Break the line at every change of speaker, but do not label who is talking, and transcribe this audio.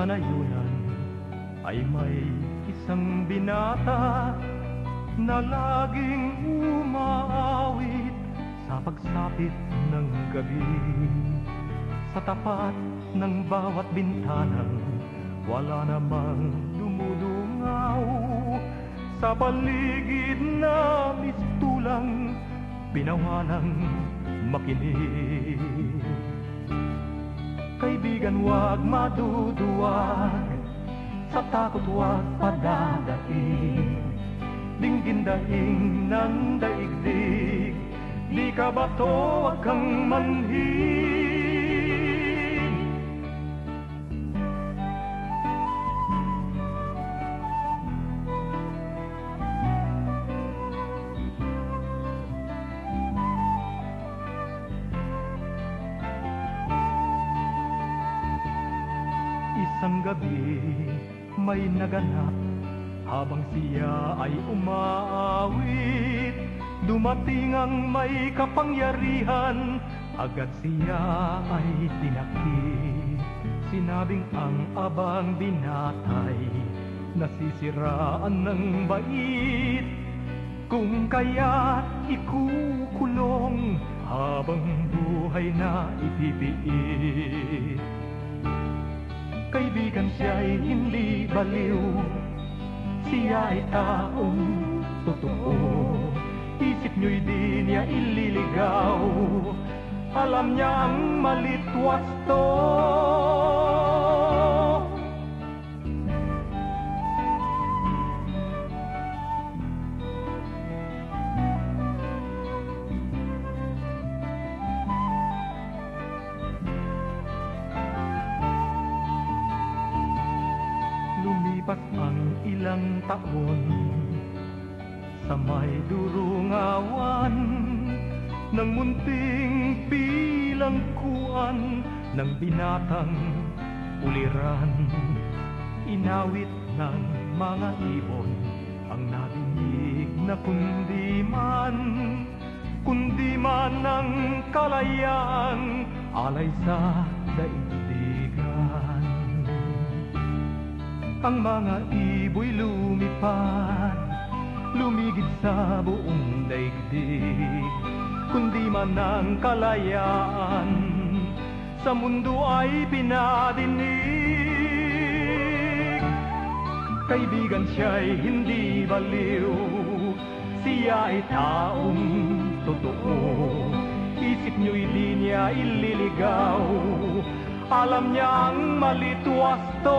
kanayunan ay may isang binata na laging umaawit sa pagsapit ng gabi. Sa tapat ng bawat bintanang wala namang dumudungaw sa paligid na mistulang pinawanang makinig. Kaibigan, wag maduduwag. Sa takot wag padadaig. Dinggin daing ng daigdig. Di ka bato, wag kang manhid Isang gabi may naganap. Habang siya ay umaawit Dumating ang may kapangyarihan. Agad siya ay tinakip Sinabing ang abang binatay Nasisiraan ng bait. Kung kaya ikukulong Habang buhay na ipipiit Kaibigan siya'y hindi baliw. Siya ay taong totoo. Isip niyo'y di niya ililigaw. Alam niya ang malitwas to ilang taon Sa may durungawan Ng munting bilangkuan Ng binatang uliran. Inawit ng mga ibon Ang nadinig na kundi man Kundi man ng kalayaan Alay sa daigdigan ang mga ibo'y lumipad Lumigid sa buong daigdig. Kundi man ang kalayaan Sa mundo ay pinadinig. Kaibigan siya'y hindi baliw Siya ay taong totoo. Isip niyo'y di niya ililigaw alam niyang malitwas to